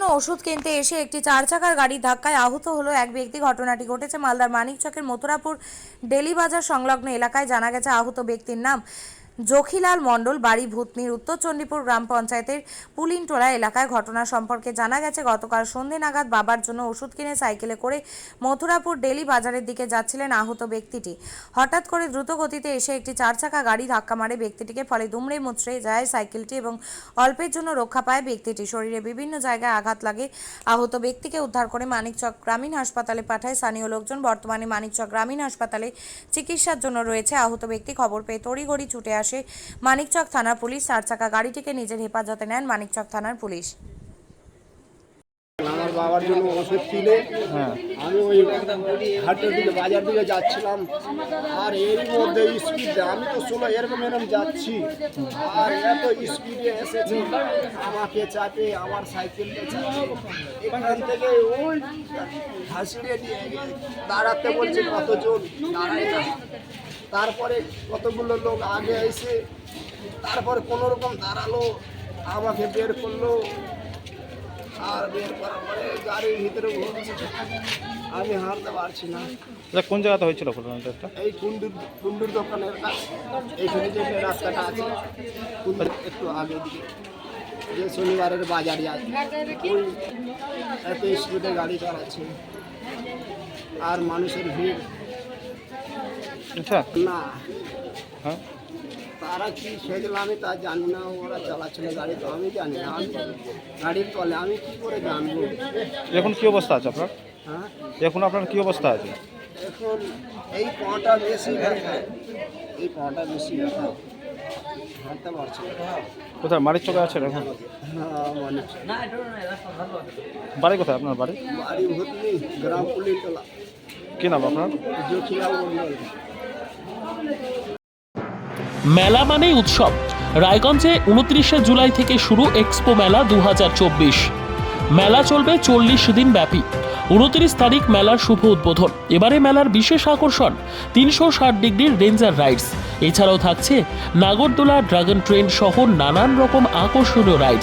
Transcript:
জন্য ওষুধ কিনতে এসে একটি চার চাকার গাড়ির ধাক্কায় আহত হলো এক ব্যক্তি। ঘটনাটি ঘটেছে মালদার মানিকচকের মথুরাপুর ডেলি বাজার সংলগ্ন এলাকায়। জানা গেছে, আহত ব্যক্তির নাম জখিলাল মণ্ডল, বাড়ি ভূতনির উত্তর চণ্ডীপুর গ্রাম পঞ্চায়েতের পুলিনটোলা এলাকায় ঘটনা সম্পর্কে জানা গেছে, গতকাল সন্ধে নাগাদ বাবার জন্য ওষুধ কিনে সাইকেলে করে মথুরাপুর ডেলি বাজারের দিকে যাচ্ছিলেন আহত ব্যক্তিটি। হঠাৎ করে দ্রুত গতিতে এসে একটি চার চাকা গাড়ি ধাক্কা মারে ব্যক্তিটিকে, ফলে দুমড়ে মুচড়ে যায় সাইকেলটি এবং অল্পের জন্য রক্ষা পায় ব্যক্তিটি। শরীরে বিভিন্ন জায়গায় আঘাত লাগে, আহত ব্যক্তিকে উদ্ধার করে মানিকচক গ্রামীণ হাসপাতালে পাঠায় স্থানীয় লোকজন। বর্তমানে মানিকচক গ্রামীণ হাসপাতালে চিকিৎসার জন্য রয়েছে আহত ব্যক্তি। খবর পেয়ে তড়িঘড়ি ছুটে আসে। মানিকচক থানার পুলিশ চার চাকা গাড়িটিকে নিজের হেফাজতে নেন মানিকচক থানার পুলিশ। আমার বাবার জন্য ওষুধ কিনে আমি ওই হাটের দিকে বাজার দিকে যাচ্ছিলাম। আর এর মধ্যে স্পিডে আমি তো ষোলো এরকম এরকম যাচ্ছি। আর এত স্পিডে এসেছে আমাকে চাপে আমার সাইকেলটা চাপে। এখান থেকে ওই নিয়ে গিয়ে দাঁড়াতে বলছে কতজন দাঁড়ায় না। তারপরে কতগুলো লোক আগে এসে তারপরে কোনো রকম দাঁড়াল আমাকে বের করল আর বের করার পরে গাড়ির ভিতরে আমি হাঁটতে পারছি না। কোন জায়গাতে হয়েছিল ঘটনাটা এই কুন্ডুর কুন্ডুর দোকানের কাছে এইখানে যে রাস্তাটা আছে একটু আগে দিকে। যে শনিবারের বাজার ওই এত স্পিডে গাড়ি চালাচ্ছে। আর মানুষের ভিড় আচ্ছা। না। হ্যাঁ। তারা কি সেগুলো আমি তা জানি না ওরা চালাচ্ছিল গাড়ি তো আমি জানি না। আমি গাড়ির তলে আমি কি করে জানব? এখন কি অবস্থা আছে আপনার। হ্যাঁ। এখন আপনার কি অবস্থা আছে। এখন এই পাটা বেশি ব্যথা। এই পাটা বেশি ব্যথা। হাঁটতে পারছি না। কোথায়? মারির চোখে আছেন এখন হ্যাঁ, বাড়ি কোথায় আপনার বাড়ি? বাড়ি ভূতনি গ্রাম পুলিশতলা কি নাম আপনার? জখিলাল মন্ডল মেলা মানেই উৎসব। রায়গঞ্জে উনত্রিশে জুলাই থেকে শুরু এক্সপো মেলা দুহাজার চব্বিশ। মেলা চলবে চল্লিশ দিন ব্যাপী। উনত্রিশ তারিখ মেলার শুভ উদ্বোধন। এবারে মেলার বিশেষ আকর্ষণ, তিনশো ষাট ডিগ্রির রেঞ্জার রাইডস। এছাড়াও থাকছে নাগরদোলা ড্রাগন ট্রেন সহ নানান রকম আকর্ষণীয় রাইড।